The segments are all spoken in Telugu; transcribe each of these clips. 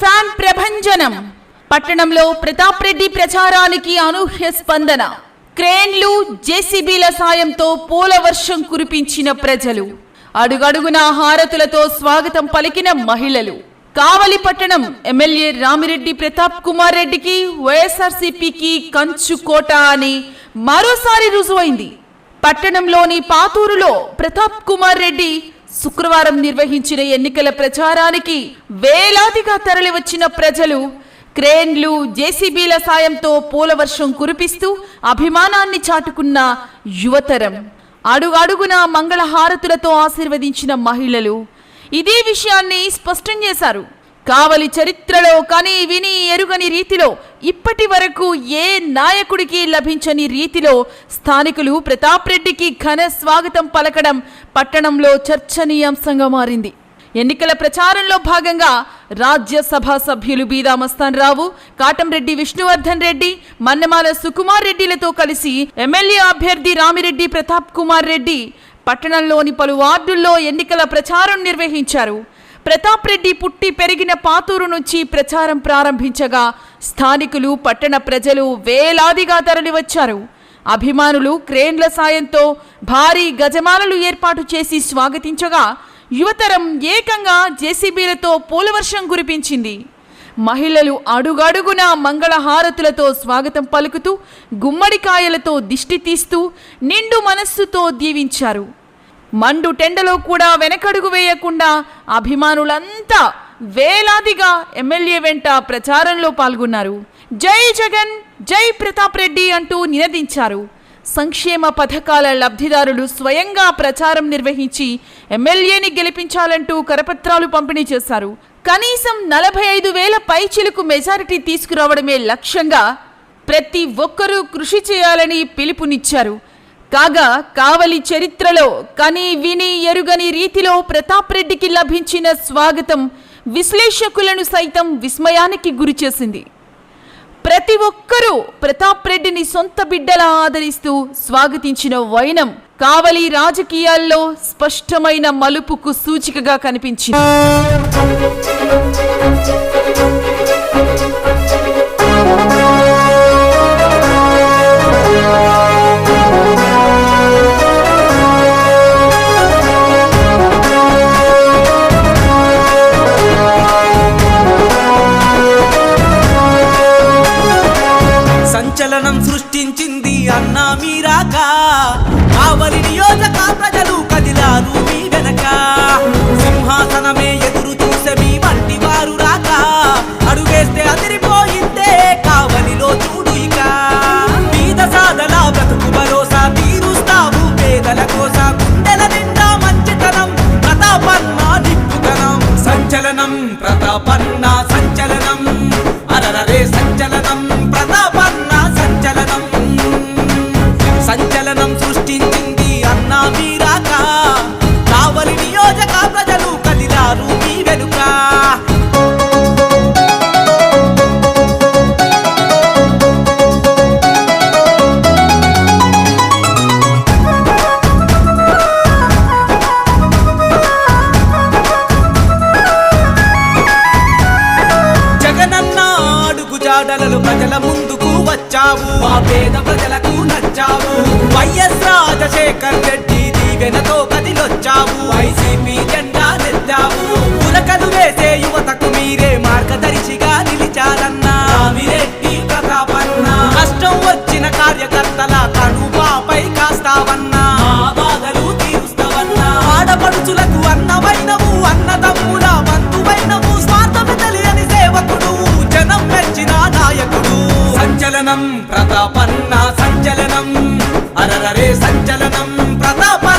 ఫ్యాన్ ప్రభంజనం. పట్టణంలో ప్రతాప్ రెడ్డి ప్రచారానికి అనూహ్య స్పందన. క్రేన్లు జేసీబీల సాయంతో పూల వర్షం కురిపించిన ప్రజలు. అడుగడుగున హారతులతో స్వాగతం పలికిన మహిళలు. కావలి పట్టణం ఎమ్మెల్యే రామిరెడ్డి ప్రతాప్ కుమార్ రెడ్డికి వైఎస్ఆర్సీపీకి కంచు కోట అని మరోసారి రుజువైంది. పట్టణంలోని పాతూరులో ప్రతాప్ కుమార్ రెడ్డి శుక్రవారం నిర్వహించిన ఎన్నికల ప్రచారానికి వేలాదిగా తరలివచ్చిన ప్రజలు క్రేన్లు జేసీబీల సాయంతో పూలవర్షం కురిపిస్తూ అభిమానాన్ని చాటుకున్న యువతరం. అడుగడుగున మంగళహారతులతో ఆశీర్వదించిన మహిళలు ఇదే విషయాన్ని స్పష్టం చేశారు. కావలి చరిత్రలో కని విని ఎరుగని రీతిలో ఇప్పటి వరకు ఏ నాయకుడికి లభించని రీతిలో స్థానికులు ప్రతాప్ రెడ్డికి ఘన స్వాగతం పలకడం పట్టణంలో చర్చనీయాంశంగా మారింది. ఎన్నికల ప్రచారంలో భాగంగా రాజ్యసభ సభ్యులు బీదా మస్తాన్ రావు కాటంరెడ్డి విష్ణువర్ధన్ రెడ్డి మన్నమాల సుకుమార్ రెడ్డిలతో కలిసి ఎమ్మెల్యే అభ్యర్థి రామిరెడ్డి ప్రతాప్ కుమార్ రెడ్డి పట్టణంలోని పలు వార్డుల్లో ఎన్నికల ప్రచారం నిర్వహించారు. ప్రతాప్ రెడ్డి పుట్టి పెరిగిన పాతూరు నుంచి ప్రచారం ప్రారంభించగా స్థానికులు పట్టణ ప్రజలు వేలాదిగా తరలివచ్చారు. అభిమానులు క్రేన్ల సాయంతో భారీ గజమాలలు ఏర్పాటు చేసి స్వాగతించగా యువతరం ఏకంగా జేసీబీలతో పూలవర్షం కురిపించింది. మహిళలు అడుగడుగున మంగళహారతులతో స్వాగతం పలుకుతూ గుమ్మడికాయలతో దిష్టి తీస్తూ నిండు మనస్సుతో దీవించారు. మండు టెండలో కూడా వెనకడుగు వేయకుండా అభిమానులంతా వేలాదిగా ఎమ్మెల్యే వెంట ప్రచారంలో పాల్గొన్నారు. జై జగన్ జై ప్రతాప్ రెడ్డి అంటూ నినదించారు. సంక్షేమ పథకాల లబ్ధిదారులు స్వయంగా ప్రచారం నిర్వహించి ఎమ్మెల్యేని గెలిపించాలంటూ కరపత్రాలు పంపిణీ చేశారు. కనీసం నలభై ఐదు వేల పైచిలకు మెజారిటీ తీసుకురావడమే లక్ష్యంగా ప్రతి ఒక్కరూ కృషి చేయాలని పిలుపునిచ్చారు. కాగా కావలి చరిత్రలో కని విని ఎరుగని రీతిలో ప్రతాప్ రెడ్డికి లభించిన స్వాగతం విశ్లేషకులను సైతం విస్మయానికి గురిచేసింది ప్రతి ఒక్కరూ ప్రతాప్ రెడ్డిని సొంత బిడ్డలా ఆదరిస్తూ స్వాగతించిన వైనం కావలి రాజకీయాల్లో స్పష్టమైన మలుపుకు సూచికగా కనిపించింది. కావలి నియోజక ప్రజలు కదిలారు మీ వెనక. సింహాసనమే ఎదురు చూసే మీ వంటి వారు రాక. అడుగేస్తే అదిరిపోయిందే కావలిలో చూడు ఇక. బీద సాదల బ్రతుకు భరోసా తీరుస్తావు పేదల కోస. గుండెల నిండా మంచితనం ప్రతాపన్న నిప్పుతనం. సంచలనం ప్రతాపన్న సంచలనం. అరరరే సంచలనం ప్రతాపన్న సంచలనం అరరరే సంచలనం ప్రతాప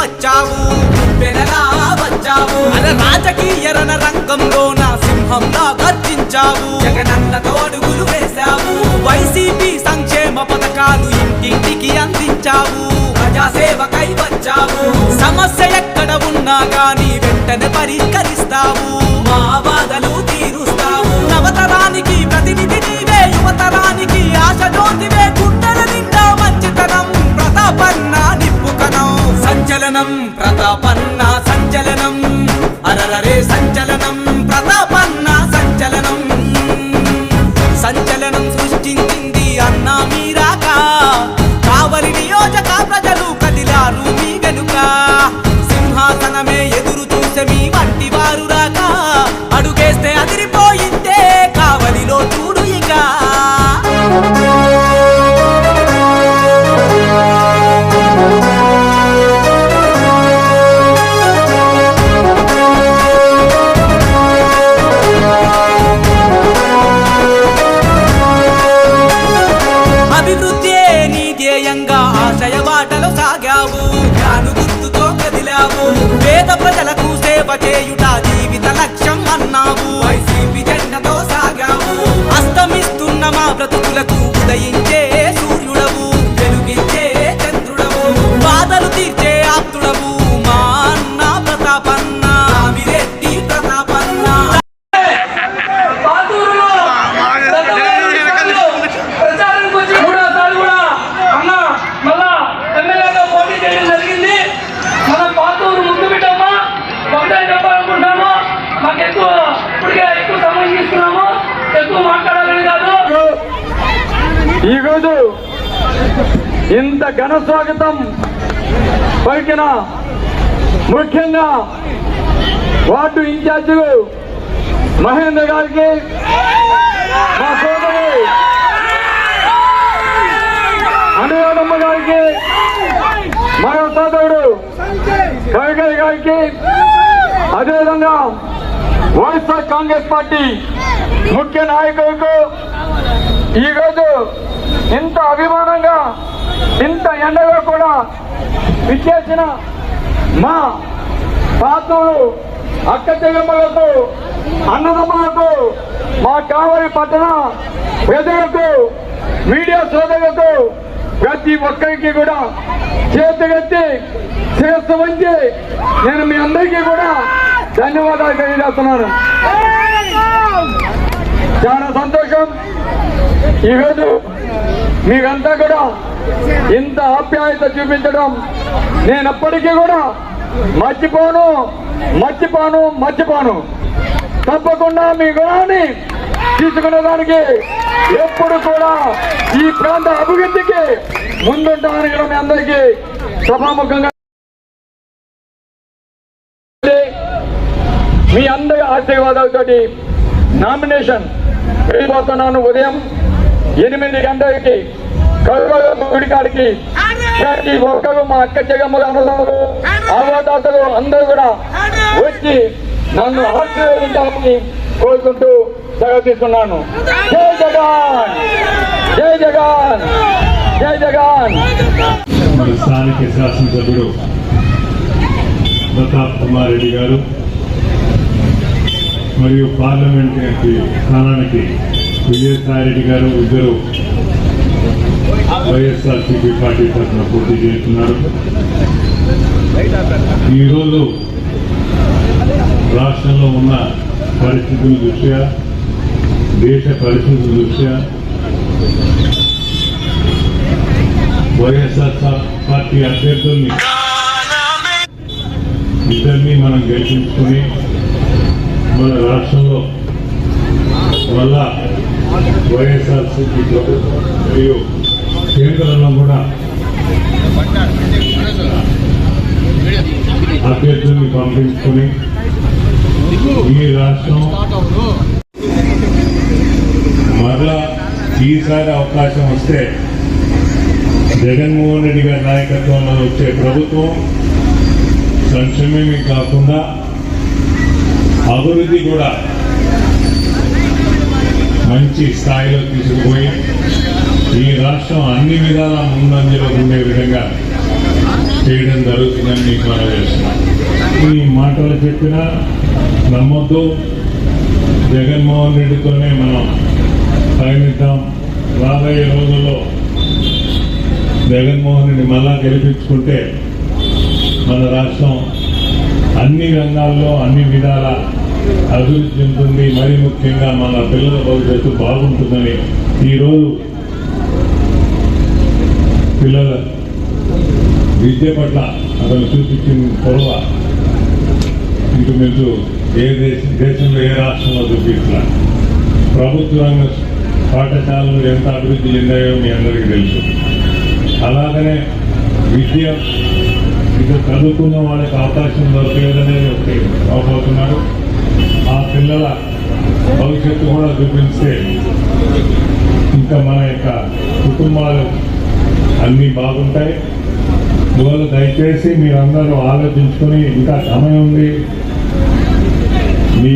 వచ్చావు. ఉప్పెనలా వచ్చావు. అర రాజకీయ రణ రంగంలో నా సింహంలా గర్జించావు. జగనన్నతో అడుగులు వేశావు. వైసీపీ సంక్షేమ పథకాలు ఇంటింటికి అందించావు. ప్రజాసేవకై వచ్చావు. సమస్య ఎక్కడ ఉన్నా గాని వెంటనే పరిష్కరిస్తావు. మా బాధలు తీరుస్తావు. మాకు ఎక్కువ ఇప్పటికే ఎక్కువ సమయం తీసుకున్నాము. ఎక్కువ మాట్లాడాలని కాదు. ఈరోజు ఇంత ఘన స్వాగతం పలికిన ముఖ్యంగా వార్డు ఇన్ఛార్జీలు మహేంద్ర గారికి మా సోదరి అనురాధమ్మ గారికి మరో సోదరుడు కవిగల్ గారికి అదేవిధంగా వైఎస్ఆర్ కాంగ్రెస్ పార్టీ ముఖ్య నాయకులకు ఈరోజు ఇంత అభిమానంగా ఇంత ఎండగా కూడా విచ్చేసిన మా పాత్రలు అక్క చెల్లెమ్మలకు అన్నదమ్మలకు మా కావలి పట్టణ ప్రజలకు మీడియా సోదరులకు ప్రతి ఒక్కరికి కూడా చేతగట్టి శిరస్సు వంచి నేను మీ అందరికీ కూడా ధన్యవాదాలు తెలియజేస్తున్నాను చాలా సంతోషం. ఈరోజు మీరంతా కూడా ఇంత ఆప్యాయత చూపించడం నేనప్పటికీ కూడా మర్చిపోను మర్చిపోను మర్చిపోను. తప్పకుండా మీ గుణాన్ని తీసుకునేదానికి ఎప్పుడు కూడా ఈ ప్రాంత అభివృద్ధికి ముందుంటామని కూడా మీ అందరికీ సభాముఖంగా మీ అందరి ఆశీర్వాదాలతోటి నామినేషన్ వెళ్ళిపోతున్నాను. ఉదయం ఎనిమిది గంటలకి కరువు గుడికాడికి ప్రతి ఒక్కరు మా అక్క జగమ్మల అన్నదమ్ములు అవతాతలు అందరూ కూడా వచ్చి నన్ను ఆశీర్వదించాలని కోరుకుంటూ సెలవు జై జగన్! జై జగన్! జై జగన్! స్థానిక శాసనసభ్యుడు ప్రతాప్ కుమార్ రెడ్డి గారు మరియు పార్లమెంట్ స్థానానికి విజయసాయి రెడ్డి గారు ఇద్దరు వైఎస్ఆర్సీపీ పార్టీ తరఫున పోటీ చేస్తున్నారు. ఈరోజు రాష్ట్రంలో ఉన్న పరిస్థితుల దృష్ట్యా దేశ పరిస్థితుల దృష్ట్యా వైఎస్ఆర్ పార్టీ అభ్యర్థుల్ని ఇద్దరిని మనం గెలిపించుకొని మన రాష్ట్రంలో వల్ల వైఎస్ఆర్సీపీ ప్రభుత్వం మరియు కేంద్రంలో కూడా అభ్యర్థుల్ని పంపించుకొని ఈ రాష్ట్రం మరలా ఈసారి అవకాశం వస్తే జగన్మోహన్ రెడ్డి గారి నాయకత్వంలో వచ్చే ప్రభుత్వం సంక్షేమమే కాకుండా అభివృద్ధి కూడా మంచి స్థాయిలో తీసుకుపోయి ఈ రాష్ట్రం అన్ని విధాల ముందంజలో ఉండే విధంగా చేయడం జరుగుతుందని మీకు మనం చేస్తున్నాం ఈ మాటలు చెప్పినా నమ్మొద్దు. జగన్మోహన్ రెడ్డితోనే మనం ప్రయాణిద్దాం రాబోయే రోజుల్లో జగన్మోహన్ రెడ్డి మళ్ళా గెలిపించుకుంటే మన రాష్ట్రం అన్ని రంగాల్లో అన్ని విధాల అభివృద్ధి చెందుతుంది మరి ముఖ్యంగా మన పిల్లల భవిష్యత్తు బాగుంటుందని ఈరోజు పిల్లల విద్య పట్ల అతను చూపించిన పొరవ ఇంక ఏ దేశ దేశంలో ఏ రాష్ట్రంలో చూపించిన ప్రభుత్వ రంగ పాఠశాలలు ఎంత అభివృద్ధి చెందాయో మీ అందరికీ తెలుసు. అలాగనే విద్య ఇక చదువుకున్న వాళ్ళకి అవకాశం దొరకలేదనేది ఒకటి అవబోతున్నారు. ఆ పిల్లల భవిష్యత్తు కూడా చూపిస్తే ఇంకా మన యొక్క కుటుంబాలు అన్నీ బాగుంటాయి. అందువల్ల దయచేసి మీరందరూ ఆలోచించుకొని ఇంకా సమయం ఉంది. మీ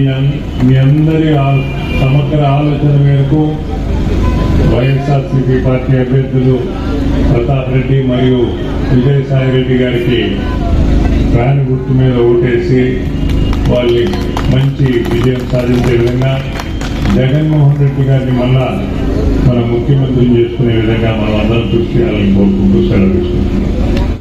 మీ అందరి ఆ- సమగ్ర ఆలోచన మేరకు వైఎస్ఆర్సీపీ పార్టీ అభ్యర్థులు ప్రతాప్ రెడ్డి మరియు విజయసాయి రెడ్డి గారికి ప్రాణి గుర్తు మీద ఓటేసి వాళ్ళని మంచి విజయం సాధించే విధంగా జగన్మోహన్ రెడ్డి గారిని మళ్ళా మన ముఖ్యమంత్రిని చేసుకునే విధంగా మనం అందరం కృషి చేయాలని కోరుకుంటూ సెలవు